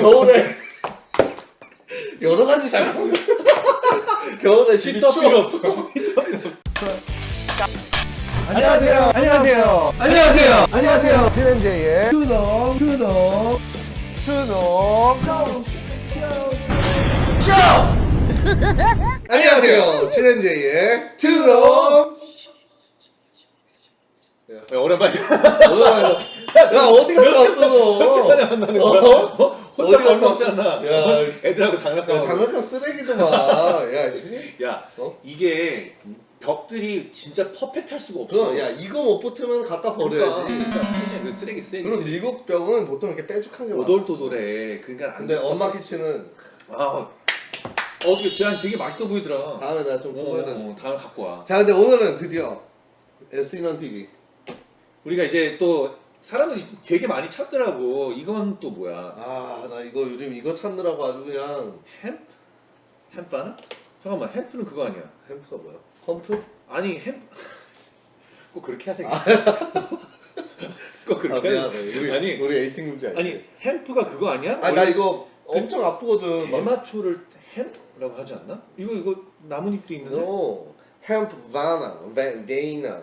겨울에 여러 가지 작품. 겨울에 집이 히터 필요 없어. 안녕하세요. 안녕하세요. 안녕하세요. 안녕하세요. 진행제의 투놈 투놈 투놈 안녕하세요. 진엔제이의 트놈 야, 오랜만에 야 어디 갔다 왔어 너 시간에 만나는 어? 거야. 어? 혼자 어디 밥 갔다 먹잖아. 야, 애들하고 야, 장난감. 장난감 쓰레기도만 야 씨. 야, 어? 이게 벽들이 진짜 퍼펙트할 수가 없어. 그럼 야 이거 못 붙으면 갖다 버려야지 그러니까 진짜 그 쓰레기 쓰레기. 그리고 쓰레기. 미국 벽은 보통 이렇게 빼죽한 게 많아 오돌토돌해. 그러니까 안 근데 됐어. 엄마 키친은 아, 어떻게 그냥 되게 맛있어 보이더라. 다음에 내가 좀 어, 돼. 어, 다음에 갖고 와. 자 근데 오늘은 드디어 S인원 TV 우리가 이제 또 사람들이 되게 많이 찾더라고. 이건 또 뭐야? 아 나 이거 요즘 이거 찾느라고 아주 그냥 햄? 햄파나? 잠깐만, 햄프는 그거 아니야. 햄프가 뭐야? 펌프? 아니 햄. 꼭 그렇게 해야 되겠다. 꼭 아 그렇게 해야 미안해 우리 아니, 우리 에이팅 금지 아니야? 아니 햄프가 그거 아니야? 아니 나 이거 엄청 아프거든 막 대마초를 햄라고 하지 않나? 이거 이거 나뭇잎도 있는데. No 햄프 바나 베- 베이나 햄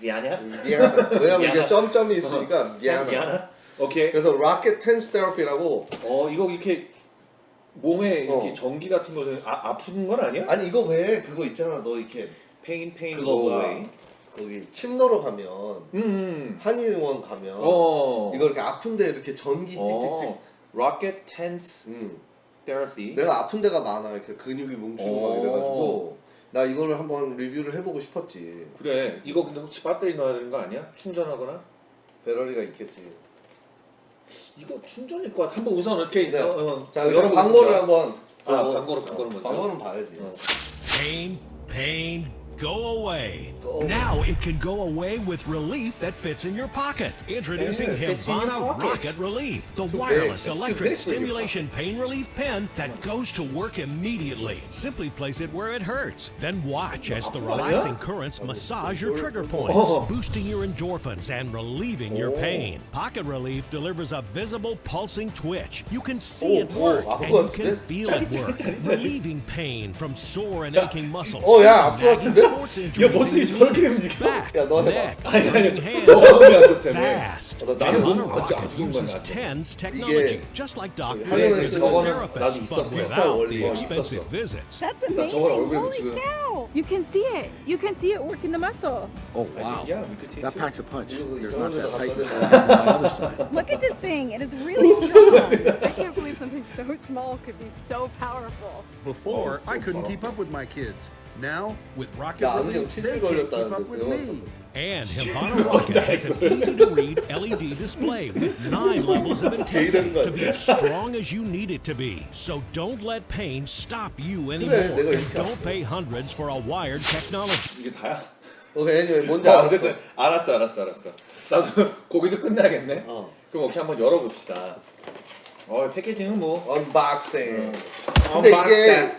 미안해. 미안하 왜냐면 이게 미안하. 점점이 있으니까 햄 미안하 미안해. 오케이. 그래서 로켓 텐스 테라피라고 어 이거 이렇게 몸에 이렇게 어. 전기 같은 것을 아, 아픈 건 아니야? 아니 이거 왜 그거 있잖아 너 이렇게 페인 페인 그거 뭐야. 거기 침노로 가면 음, 음. 한의원 가면 어. 이거 이렇게 아픈데 이렇게 전기 찍찍찍 어. Rocket Tense 음. Therapy. 내가 아픈 데가 많아 이렇게 근육이 뭉치고 막 어. 이래가지고 나 이거를 한번 리뷰를 해보고 싶었지 그래. 이거 근데 혹시 배터리 넣어야 되는 거 아니야? 충전하거나? 배럴리가 있겠지 이거 충전일 것 같아. 한번 우선 이렇게 네. 어, 어, 자 열어보겠습니다. 광고를 한번 아, 보고. 광고로 광고를 먼저. 광고는 봐야지 어. Pain, pain, go away. Now it can go away with relief that fits in your pocket. Introducing yeah, Rocket Relief, the wireless electric stimulation pain relief pen that goes to work immediately. Simply place it where it hurts. Then watch as the relaxing currents massage your trigger points, boosting your endorphins and relieving your pain. Pocket Relief delivers a visible pulsing twitch. You can see it work and you can feel it work, relieving pain from sore and aching muscles. Oh yeah, 아픈 것 nagging 같은데? sports 야, injuries 모습이 in 저렇게 knees, 움직여? back, 야, 너 해봐. neck, 아니, 아니, holding hands, 저음이 안 좋다며. fast. 어, 나 나는 Hivana 몸 Rocket 아주 좋은 uses 거야, 나도. TENS technology, just like doctors 하지만 and 쓰는 physical 저거는 therapists, 나도 but 있었어. without the 비슷한 expensive 원리가 visits. That's 저거 amazing. 얼굴에 Holy 지금- cow. You can see it. You can see it working the muscle. Oh wow. Yeah, we could see That it. packs a punch. 이거 There's 이상한 not 데서 that 갖다 tightness 대서 on my other side. Look at this thing. It is really strong. I can't believe something so small could be so powerful. Before, Oh, so I couldn't powerful. keep up with my kids. Now, with Rocket 야 아는 형 Relief, 치질 they can't keep 걸렸다는데 up with me. And Hivana Rocket has an easy to read LED display with nine levels of intensity to be as strong as you need it to be. So don't let pain stop you anymore. 내가 And 이렇게 don't pay hundreds for a wired technology. 이게 다야? 오케이 애니메이 뭔지 어, 알았어 어쨌든 알았어, 알았어, 알았어. 나도 거기서 끝나겠네. 어. 그럼 오케이 한번 열어봅시다. 어 패키징은 뭐. 언박싱 어, 근데 언박싱. 이게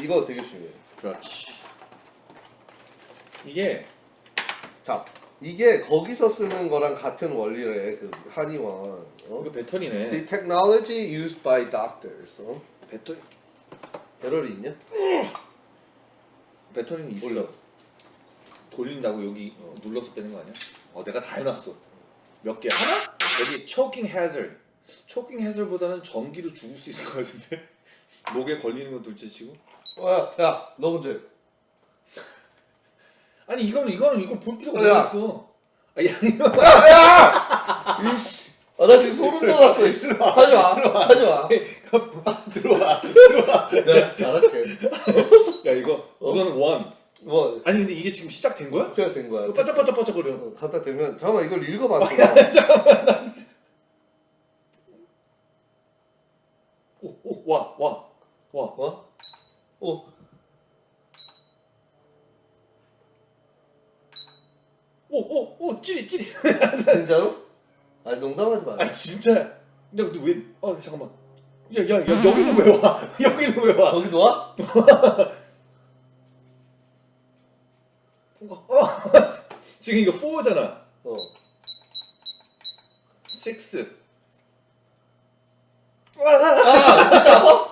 이거 되게 중요해 그렇지. 이게 자 이게 거기서 쓰는 거랑 같은 원리래 그 한의원 어? 이거 배터리네. The technology used by doctors 어? 배터리 배럴이 있냐? 배터리는 있어. 올려. 돌린다고 여기 어, 눌러서 빼는 거 아니야? 어 내가 다 해놨어. 몇 개? 하나? 여기 choking hazard. Choking hazard보다는 전기로 죽을 수 있을 것 같은데. 목에 걸리는 건 둘째치고. 어, 야, 야, 너 먼저 해. 아니 이거는 이거는 이걸 볼 필요가 야. 없어. 아, 야 이거 야, 야! 이씨. 아, 나 지금 소름 돋았어. 이씨. 하지 마. 하지 마. 들어와 들어와. 내가 잘할게. 야 이거 이거는 원. 뭐, 아니 근데 이게 지금 시작된 거야? 시작된 거야. 이거 반짝반짝반짝거려. 어, 갖다 대면, 잠깐만, 이걸 읽어봐. 잠깐만. 오오와 와. 와. 어? 어? 오오 오 찌리 찌리. 진짜로? 아니, 농담하지 마. 아 진짜. 야 근데 왜? 어 잠깐만. 야 야 야 여기는 왜 와? 여기는 왜 와? 거기도 와? 어. 지금 이거 4잖아. 어. 6. 아무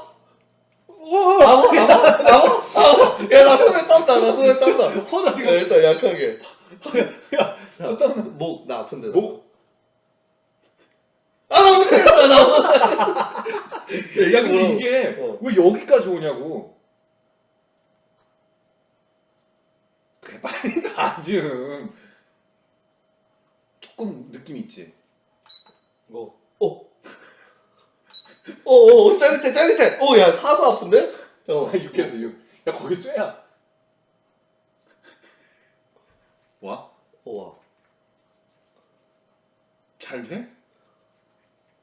아무 아무 아무 야 나 손에 땀나 나 손에 땀나 허나 야, 지금 일단 약하게 야, 너 땀나. 목나 아픈데 목? 아 나 못하겠어 나 못하겠어 야 근데 이게 어. 왜 여기까지 오냐고. 그래 빨리 다 좀. 조금 느낌 있지. 어. 어. 어, 어, 어, 짜릿해, 짜릿해. 어, 야, 사도 아픈데? 아, 잠깐만. 6했어 6. 야 거기 쇠야. 와? 어, 와. 잘 돼?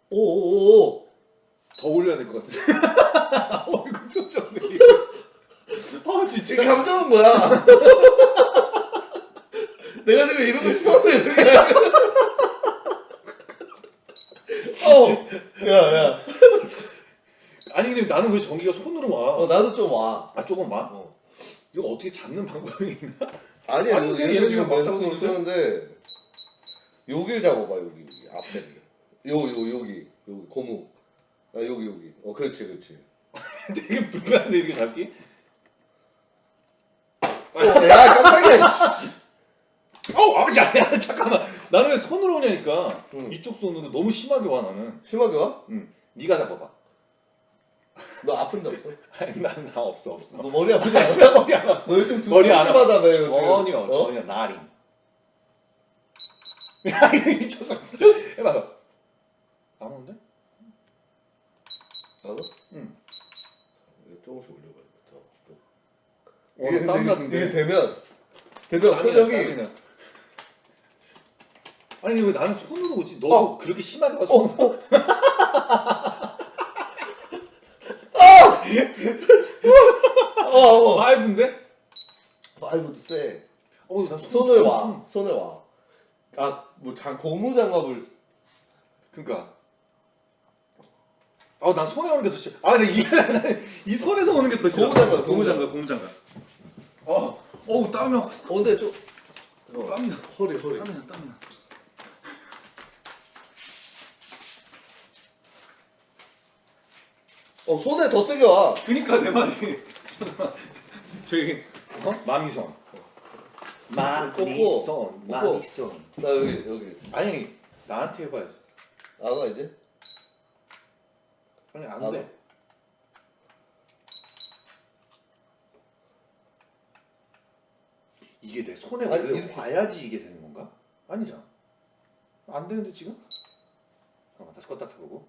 오, 오, 오, 오. 더 올려야 될 것 같은데. 얼굴 표정이. 아 진짜. 지금 감정은 뭐야? 내가 지금 이러고 싶었는데, 이렇게. 어, 야, 야. 아니 근데 나는 왜 전기가 손으로 와? 어, 나도 좀 와. 아 조금 와? 어. 이거 어떻게 잡는 방법이 있나? 아니, 아니, 근데 얘는 얘는 지금 막 잡고 손으로? 쓰는데, 여길 잡아봐, 여기, 여기, 앞에를. 요, 요, 여기, 여기, 고무. 아, 여기, 여기. 어, 그렇지, 그렇지. 되게 불편한데 이렇게 잡기? 어, 야, 깜짝이야. 어, 아, 야, 야, 잠깐만. 나는 왜 손으로 오냐니까. 응. 이쪽 손으로 너무 심하게 와 나는. 심하게 와? 응. 네가 잡아봐. 너 아픈 데 없어? 아니, 난, 나 없어, 없어. 너 머리 아프지 않아? 머리 안 아파. 너 요즘 두 머리 안 아파. 심하다며 요즘. 전혀, 어? 전혀, 나림. 야, 이거 미쳤어. 해봐봐. 안 오는데? 알아? 응. 이거 조금씩 올려봐야겠다. 어, 이게 땀 근데 이게, 나는데. 이게 되면 되면 땀이 나, 표정이 나. 아니 왜 나는 손으로 오지? 너도 어. 그렇게 심하게 와 어, 손으로? 어, 어. 파이브인데? 파이브도 세. 어, 난 손, 손을 손, 와. 손. 손에 와. 아, 뭐 장, 고무 장갑을 그러니까. 아, 난 손에 오는 게 더 싫어. 아, 근데 이, 이 손에서 오는 게 더 싫어. 고무장갑, 고무장갑, 고무장갑. 어, 어우 땀이 나. 어, 근데 좀 어, 땀이 나. 허리 허리. 땀이 나, 땀이 나. 어, 손에 더 세게 와. 그니까 내 말이. 잠깐만. 저기 어? 마미손. 마미손, 꽂고. 마미손. 나 여기 여기. 아니 나한테 해봐야지. 안 와 이제? 아니 안 나도. 돼. 이게 내 손에 아니, 원래 이렇게. 와야지 이게 되는 건가? 아니잖아. 안 되는데 지금? 잠깐만 다시 껐다 켜보고.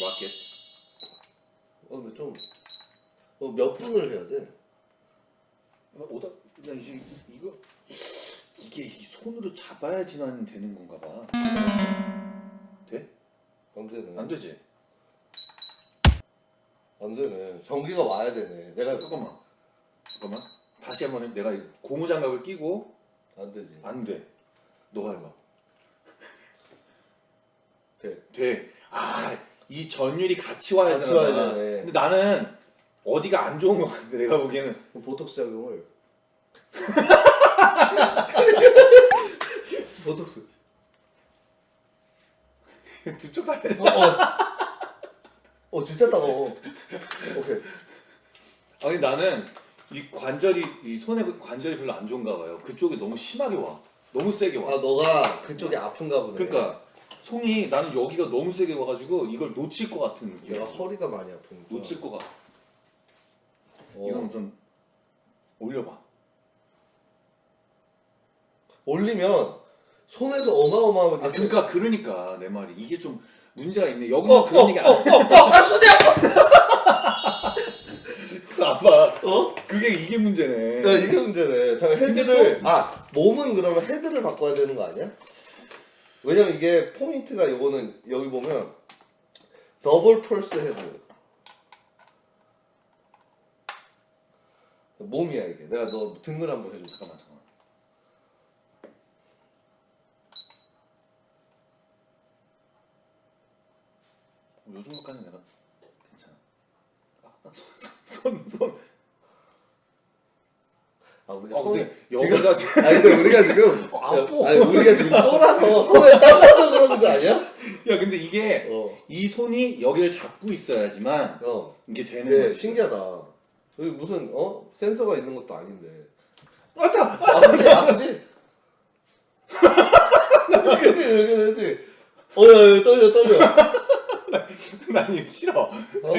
로켓. 어, 근데 좀 어, 몇 분을 해야 돼? 나 오다 그냥 이제 이거 이게 이 손으로 잡아야지만 되는 건가 봐. 돼? 안 되네. 안 되지? 안 되네. 전기가 와야 되네. 내가 잠깐만. 잠깐만. 다시 한번 해. 내가 이 고무 장갑을 끼고 안 되지. 안 돼. 너가 해봐. 돼. 돼. 아, 이 전율이 같이 와야 같이 되나 와야 봐. 되네. 근데 나는 어디가 안 좋은 것 같아. 내가 보기에는 그럼 보톡스 작용을 보톡스. 두쪽다 해. 어, 어. 어 진짜 따가워. 오케이. 아니 나는 이 관절이 이 손에 관절이 별로 안 좋은가 봐요. 그쪽이 너무 심하게 와. 너무 세게 와. 아 너가 그쪽이 아픈가 보네. 그러니까 손이 나는 여기가 너무 세게 와가지고 이걸 놓칠 것 같은 느낌. 내가 허리가 많이 아프니까. 놓칠 것 같아. 어. 이건 좀 올려봐. 올리면 손에서 어마어마하게. 아 그러니까 그러니까 내 말이 이게 좀 문제가 있네. 어, 여기서 어, 그런 얘기 안 어, 어, 어, 아 손이 아파. 아빠. 어? 그게 이게 문제네. 야 이게 문제네. 잠깐 헤드를 아 몸은 그러면 헤드를 바꿔야 되는 거 아니야? 왜냐면 이게 포인트가 요거는 여기 보면 더블 펄스 헤드. 몸이야 이게. 내가 너 등을 한번 해줘. 잠깐만 잠깐만. 요 정도까지 내가 괜찮아. 아, 손, 손, 손, 손. 아 우리가 아손 근데 여기가 지금 아니 근데 우리가 지금 아파. 아니 우리가 지금 쫄아서 손에 땀 나서 그러는 거 아니야? 야 근데 이게 어. 이 손이 여기를 잡고 있어야지만 어. 이게 되는 네, 거지. 신기하다. 여기 무슨 어 센서가 있는 것도 아닌데. 맞다. 아프지 아프지. 그렇지 그렇지. 어야 떨려 떨려. 난 이거 싫어. 어?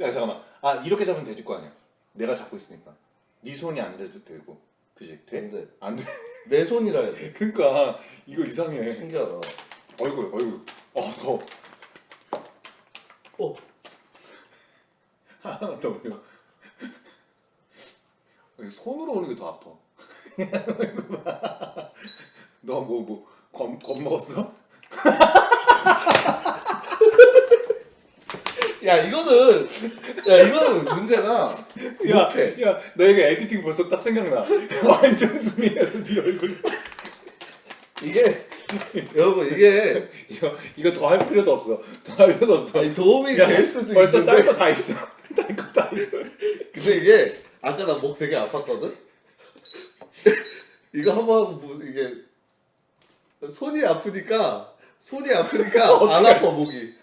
야 잠깐만. 아 이렇게 잡으면 되질 거 아니야. 내가 잡고 있으니까. 네 손이 안 돼도 되고. 그지? 돼? 근데 안 돼. 내 손이라 해야 돼. 그러니까 이거 이상해. 신기하다. 얼굴 얼굴. 어 더. 어. 하나만 더 올려. 여기 손으로 오는 게 더 아파. 너뭐뭐겁 겁먹었어? 야 이거는 야 이거는 문제가 야, 못해. 야, 나 이거 에디팅 벌써 딱 생각나. 완전 수미에서 네 얼굴. 이게 여러분 이게 이거 이거 더 할 필요도 없어. 더 할 필요도 없어. 아니 도움이 야, 될 수도 벌써 있는데. 딸 거 다 있어. 딸 거 다 있어. 근데 이게 아까 나 목 되게 아팠거든. 이거 한번 하고 뭐 이게 손이 아프니까 손이 아프니까 안 아파 목이.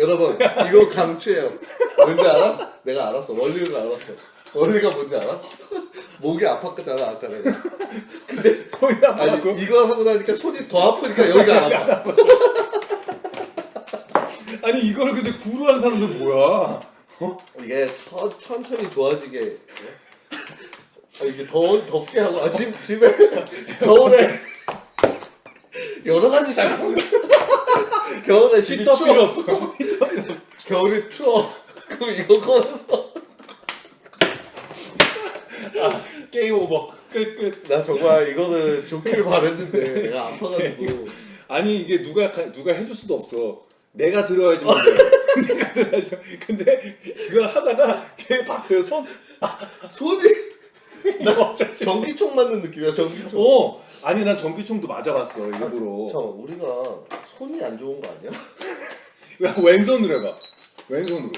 여러분 이거 강추해요. 뭔지 알아? 내가 알았어. 원리를 알았어. 원리가 뭔지 알아? 목이 아팠잖아 아까 내가. 손이 아니 아파갖고. 이걸 하고 나니까 손이 더 아프니까 여기가 안 아파. 아니 이걸 근데 구루한 사람들 뭐야? 이게 천, 천천히 좋아지게 아, 이게 더 덥게 하고 아, 집, 집에 겨울에 여러 가지 작품 겨울에 히터 필요 없어. 겨울이 추워 그럼 이거 꺼내서 게임 오버. 끝 끝. 나 정말 이거는 좋길 바랬는데 내가 아파가지고 아니 이게 누가 가- 누가 해줄 수도 없어. 내가 들어야지만 돼. 내가 들어야지. 근데 이걸 하다가 걔 봤어요 손. 손이 나. 전기총 맞는 느낌이야 전기총 어. 아니 난 전기총도 맞아봤어 일부러. 잠깐 우리가 손이 안 좋은 거 아니야? 야, 왼손으로 해봐. 왼손으로.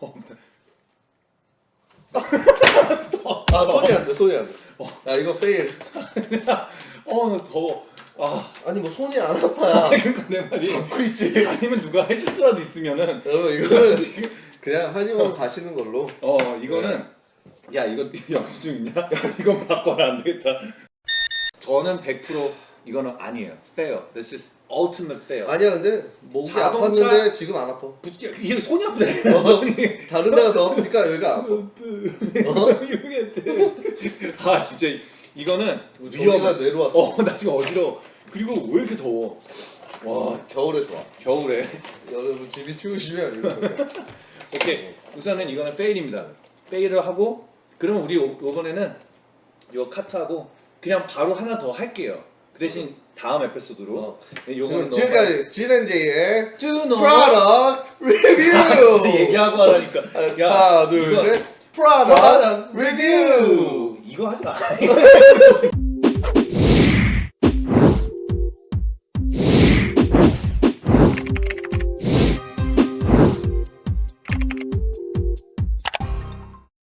어, 아 손이 안 돼 손이 안 돼 야 이거 페일 어, 나 더워. 아, 아니 뭐 손이 안 아파야 그러니까 내 말이. 잡고 있지 아니면 누가 해줄 수라도 있으면은. 여러분 이거는 그냥 한의원 가시는 걸로 어, 이거는. 야, 이거 영수증 있냐? 야, 이건 바꿔라 안 되겠다. 저는 100% 이거는 아니에요. fail. This is ultimate fail. 아니야 근데 목이 자동차- 아팠는데 지금 안 아파 붙- 야, 이게 손이 아프네. 다른 데가 더 아프니까 여기가 아파 이러겠대. 아, 진짜 이- 이거는 저기가 위험해. 뇌로 왔어 어, 나 지금 어지러워. 그리고 왜 이렇게 더워? 와, 겨울에 좋아 겨울에. 여러분 집이 추우시면 거 오케이. 우선은 이거는 페일입니다. 페일을 하고 그러면 우리 요- 요번에는 요 카트하고 그냥 바로 하나 더 할게요. 그 대신 다음 에피소드로 어. 네, 요거는 지금 지금까지 쭈노 프로덕트 리뷰 아, 진짜 얘기하고 하라니까. 야, 하나 이거- 둘셋 프로덕트 리뷰 이거 하지 마.